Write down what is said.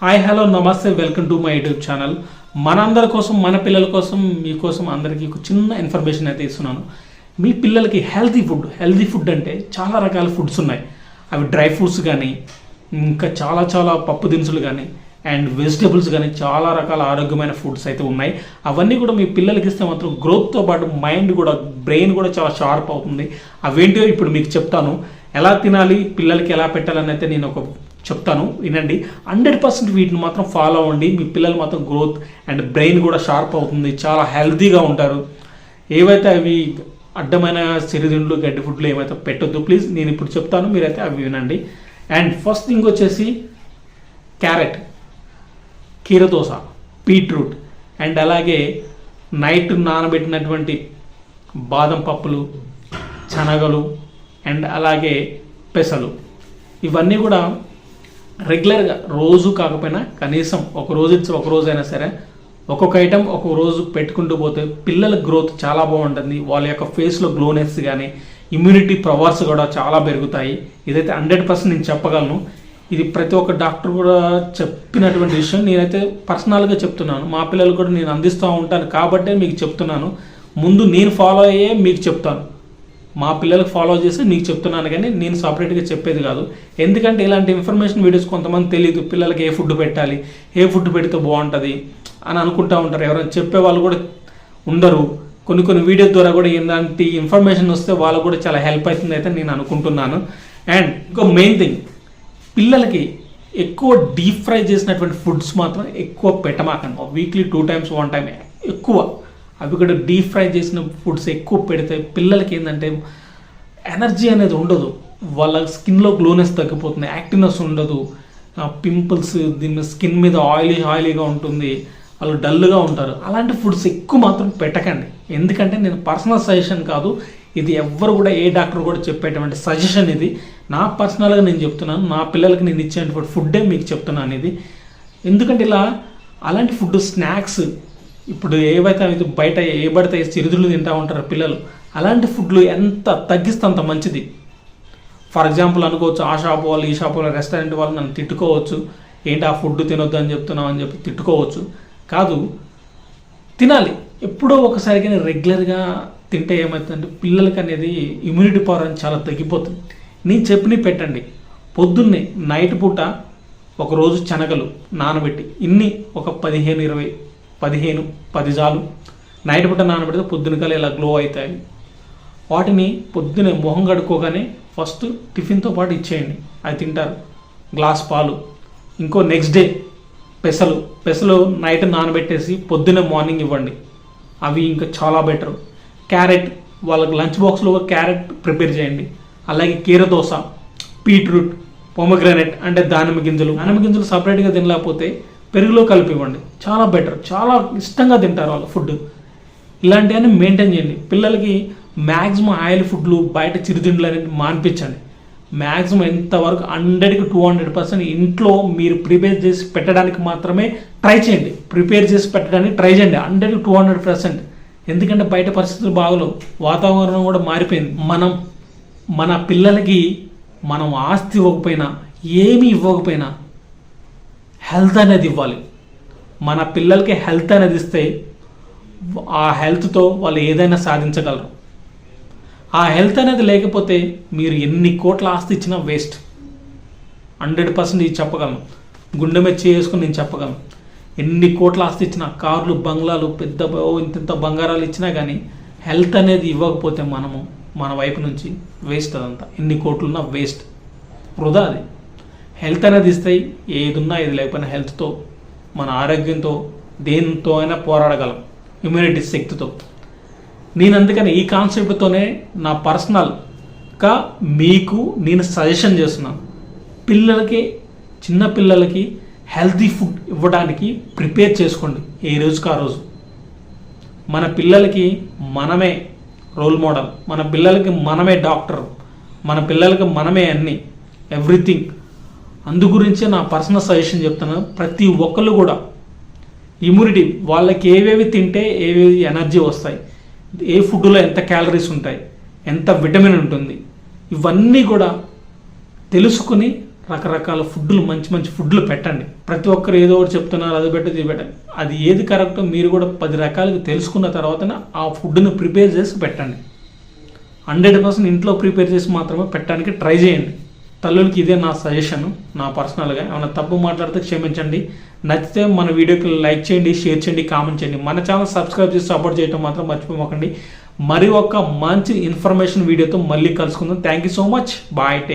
Hi hello నమస్తే welcome to my YouTube channel మనందరి కోసం మన పిల్లల కోసం మీకోసం అందరికీ ఒక చిన్న ఇన్ఫర్మేషన్ అయితే ఇస్తున్నాను. మీ పిల్లలకి హెల్తీ ఫుడ్ హెల్తీ ఫుడ్ అంటే చాలా రకాల ఫుడ్స్ ఉన్నాయి. అవి డ్రై ఫ్రూట్స్ కానీ ఇంకా చాలా చాలా పప్పు దినుసులు కానీ అండ్ వెజిటేబుల్స్ కానీ చాలా రకాల ఆరోగ్యమైన ఫుడ్స్ అయితే ఉన్నాయి. అవన్నీ కూడా మీ పిల్లలకి ఇస్తే మాత్రం గ్రోత్తో పాటు మైండ్ కూడా బ్రెయిన్ కూడా చాలా షార్ప్ అవుతుంది. అవేంటో ఇప్పుడు మీకు చెప్తాను. ఎలా తినాలి పిల్లలకి ఎలా పెట్టాలని అయితే నేను ఒక చెప్తాను వినండి. హండ్రెడ్ పర్సెంట్ వీటిని మాత్రం ఫాలో అవ్వండి. మీ పిల్లలు మాత్రం గ్రోత్ అండ్ బ్రెయిన్ కూడా షార్ప్ అవుతుంది. చాలా హెల్తీగా ఉంటారు. ఏవైతే అవి అడ్డమైన సిరిదిండ్లు గడ్డి ఫుడ్లు ఏమైతే పెట్టొద్దు ప్లీజ్ నేను ఇప్పుడు చెప్తాను మీరైతే అవి వినండి. అండ్ ఫస్ట్ థింగ్ వచ్చేసి క్యారెట్ కీరదోస బీట్రూట్ అండ్ అలాగే నైట్ నానబెట్టినటువంటి బాదం పప్పులు శనగలు అండ్ అలాగే పెసలు. ఇవన్నీ కూడా రెగ్యులర్గా రోజు కాకపోయినా కనీసం ఒక రోజు ఇచ్చి ఒక రోజు అయినా సరే ఒక్కొక్క ఐటెం ఒక్కొక్క రోజు పెట్టుకుంటూ పోతే పిల్లల గ్రోత్ చాలా బాగుంటుంది. వాళ్ళ యొక్క ఫేస్లో గ్లోనెస్ కానీ ఇమ్యూనిటీ పవర్స్ కూడా చాలా పెరుగుతాయి. ఇదైతే హండ్రెడ్ పర్సెంట్ నేను చెప్పగలను. ఇది ప్రతి ఒక్క డాక్టర్ కూడా చెప్పినటువంటి విషయం. నేనైతే పర్సనల్గా చెప్తున్నాను. మా పిల్లలు కూడా నేను అందిస్తూ ఉంటాను కాబట్టే మీకు చెప్తున్నాను. ముందు నేను ఫాలో అయ్యే మీకు చెప్తాను. మా పిల్లలకు ఫాలో చేసి నీకు చెప్తున్నాను కానీ నేను సపరేట్గా చెప్పేది కాదు. ఎందుకంటే ఇలాంటి ఇన్ఫర్మేషన్ వీడియోస్ కొంతమంది తెలియదు. పిల్లలకి ఏ ఫుడ్ పెట్టాలి? ఏ ఫుడ్ పెడితే బాగుంటుంది? అని అనుకుంటూ ఉంటారు. ఎవరైనా చెప్పే వాళ్ళు కూడా ఉండరు. కొన్ని కొన్ని వీడియో ద్వారా కూడా ఇలాంటి ఇన్ఫర్మేషన్ వస్తే వాళ్ళకు కూడా చాలా హెల్ప్ అవుతుంది అయితే నేను అనుకుంటున్నాను. అండ్ ఇంకో మెయిన్ థింగ్ పిల్లలకి ఎక్కువ డీప్ ఫ్రై చేసినటువంటి ఫుడ్స్ మాత్రం ఎక్కువ పెట్టమాకండి weekly two times one time ఎక్కువ. అవి కూడా డీప్ ఫ్రై చేసిన ఫుడ్స్ ఎక్కువ పెడితే పిల్లలకి ఏంటంటే ఎనర్జీ అనేది ఉండదు. వాళ్ళ స్కిన్లో గ్లోనెస్ తగ్గిపోతుంది. యాక్టివ్నెస్ ఉండదు. పింపుల్స్ దీని స్కిన్ మీద ఆయిలీ ఆయిలీగా ఉంటుంది. వాళ్ళు డల్గా ఉంటారు. అలాంటి ఫుడ్స్ ఎక్కువ మాత్రం పెట్టకండి. ఎందుకంటే నేను పర్సనల్ సజెషన్ కాదు. ఇది ఎవ్వరు కూడా ఏ డాక్టర్ కూడా చెప్పేటువంటి సజెషన్ ఇది. నా పర్సనల్గా నేను చెప్తున్నాను. నా పిల్లలకి నేను ఇచ్చేటువంటి ఫుడ్డే మీకు చెప్తున్నాను ఇది ఎందుకంటే ఇలా అలాంటి ఫుడ్ స్నాక్స్ ఇప్పుడు ఏవైతే బయట ఏ పడితే చిరుదులు తింటూ ఉంటారు పిల్లలు అలాంటి ఫుడ్లు ఎంత తగ్గిస్తే అంత మంచిది. ఫర్ ఎగ్జాంపుల్ అనుకోవచ్చు ఆ షాప్ వాళ్ళు ఈ షాప్ వాళ్ళు రెస్టారెంట్ వాళ్ళు నన్ను తిట్టుకోవచ్చు. ఏంటి ఆ ఫుడ్ తినొద్దు అని చెప్తున్నావు అని చెప్పి తిట్టుకోవచ్చు. కాదు తినాలి. ఎప్పుడో ఒకసారి కానీ రెగ్యులర్గా తింటే ఏమవుతుందంటే పిల్లలకి అనేది ఇమ్యూనిటీ పవర్ అని చాలా తగ్గిపోతుంది. నేను చెప్పినవి పెట్టండి. పొద్దున్నే నైట్ పూట ఒకరోజు శనగలు నానబెట్టి ఇన్ని ఒక పదిహేను ఇరవై పదిహేను పది జాలు నైట్ పూట నానబెడితే పొద్దునకాల ఇలా గ్లో అవుతాయి. వాటిని పొద్దునే మొహం కడుక్కోగానే ఫస్ట్ టిఫిన్తో పాటు ఇచ్చేయండి. అది తింటారు. గ్లాస్ పాలు. ఇంకో నెక్స్ట్ డే పెసలు. పెసలు నైట్ నానబెట్టేసి పొద్దునే మార్నింగ్ ఇవ్వండి. అవి ఇంకా చాలా బెటర్ క్యారెట్ వాళ్ళకి లంచ్ బాక్స్లో క్యారెట్ ప్రిపేర్ చేయండి. అలాగే కీర దోశ బీట్రూట్ పొమగ్రానెట్ అంటే దానిమ్మ గింజలు. దానిమ్మ గింజలు సపరేట్గా తినలేకపోతే పెరుగులో కలిపి ఇవ్వండి చాలా బెటర్ చాలా ఇష్టంగా తింటారు వాళ్ళు ఫుడ్ ఇలాంటివన్నీ మెయింటైన్ చేయండి. పిల్లలకి మ్యాక్సిమం ఆయిల్ ఫుడ్లు బయట చిరుతిండ్లు అనేది మాన్పించండి. మ్యాక్సిమం ఎంతవరకు హండ్రెడ్కి టూ హండ్రెడ్ పర్సెంట్ ఇంట్లో మీరు ప్రిపేర్ చేసి పెట్టడానికి మాత్రమే ట్రై చేయండి. ప్రిపేర్ చేసి పెట్టడానికి ట్రై చేయండి. హండ్రెడ్కి టూ హండ్రెడ్ పర్సెంట్ ఎందుకంటే బయట పరిస్థితులు బాగలేవు. వాతావరణం కూడా మారిపోయింది. మనం మన పిల్లలకి మనం ఆస్తి ఇవ్వకపోయినా ఏమీ ఇవ్వకపోయినా హెల్త్ అనేది ఇవ్వాలి. మన పిల్లలకి హెల్త్ అనేది ఇస్తే ఆ హెల్త్తో వాళ్ళు ఏదైనా సాధించగలరు. ఆ హెల్త్ అనేది లేకపోతే మీరు ఎన్ని కోట్ల ఆస్తి ఇచ్చినా వేస్ట్. హండ్రెడ్ పర్సెంట్ ఇది చెప్పగలను గుండె మెచ్చి వేసుకుని నేను చెప్పగలను ఎన్ని కోట్ల ఆస్తి ఇచ్చినా కార్లు బంగ్లాలు పెద్ద ఇంత ఇంత బంగారాలు ఇచ్చినా కానీ హెల్త్ అనేది ఇవ్వకపోతే మనము మన వైపు నుంచి వేస్ట్ అదంతా. ఎన్ని కోట్లున్నా వేస్ట్. వృధా అది. హెల్త్ అనేది ఇస్తాయి ఏది ఉన్నా ఏది లేకపోయినా హెల్త్తో మన ఆరోగ్యంతో దేనితో అయినా పోరాడగలం. ఇమ్యూనిటీ శక్తితో. నేను అందుకని ఈ కాన్సెప్ట్తోనే నా పర్సనల్గా మీకు నేను సజెషన్ చేస్తున్నాను. పిల్లలకి చిన్న పిల్లలకి హెల్తీ ఫుడ్ ఇవ్వడానికి ప్రిపేర్ చేసుకోండి ఏ రోజుకి ఆ రోజు. మన పిల్లలకి మనమే రోల్ మోడల్ మన పిల్లలకి మనమే డాక్టర్ మన పిల్లలకి మనమే అన్ని. ఎవ్రీథింగ్ అందు గురించే నా పర్సనల్ సజెషన్ చెప్తున్నాను. ప్రతి ఒక్కళ్ళు కూడా ఇమ్యూనిటీ వాళ్ళకి ఏవేవి తింటే ఏవేవి ఎనర్జీ వస్తాయి. ఏ ఫుడ్లో ఎంత క్యాలరీస్ ఉంటాయి ఎంత విటమిన్ ఉంటుంది ఇవన్నీ కూడా తెలుసుకుని రకరకాల ఫుడ్లు మంచి మంచి ఫుడ్లు పెట్టండి. ప్రతి ఒక్కరు ఏదో ఒకటి చెప్తున్నారు అది పెట్టదు ఇది పెట్టండి అది ఏది కరెక్టో మీరు కూడా పది రకాలుగా తెలుసుకున్న తర్వాతనే ఆ ఫుడ్ను ప్రిపేర్ చేసి పెట్టండి. హండ్రెడ్ పర్సెంట్ ఇంట్లో ప్రిపేర్ చేసి మాత్రమే పెట్టడానికి ట్రై చేయండి. తల్లులకి ఇదే నా సజెషన్ నా పర్సనల్గా ఏమైనా తప్పు మాట్లాడితే క్షమించండి. నచ్చితే మన వీడియోకి లైక్ చేయండి షేర్ చేయండి కామెంట్ చేయండి. మన ఛానల్ సబ్స్క్రైబ్ చేసి సపోర్ట్ చేయడం మాత్రం మర్చిపోకండి మరి ఒక మంచి ఇన్ఫర్మేషన్ వీడియోతో మళ్ళీ కలుసుకుందాం. Thank you so much bye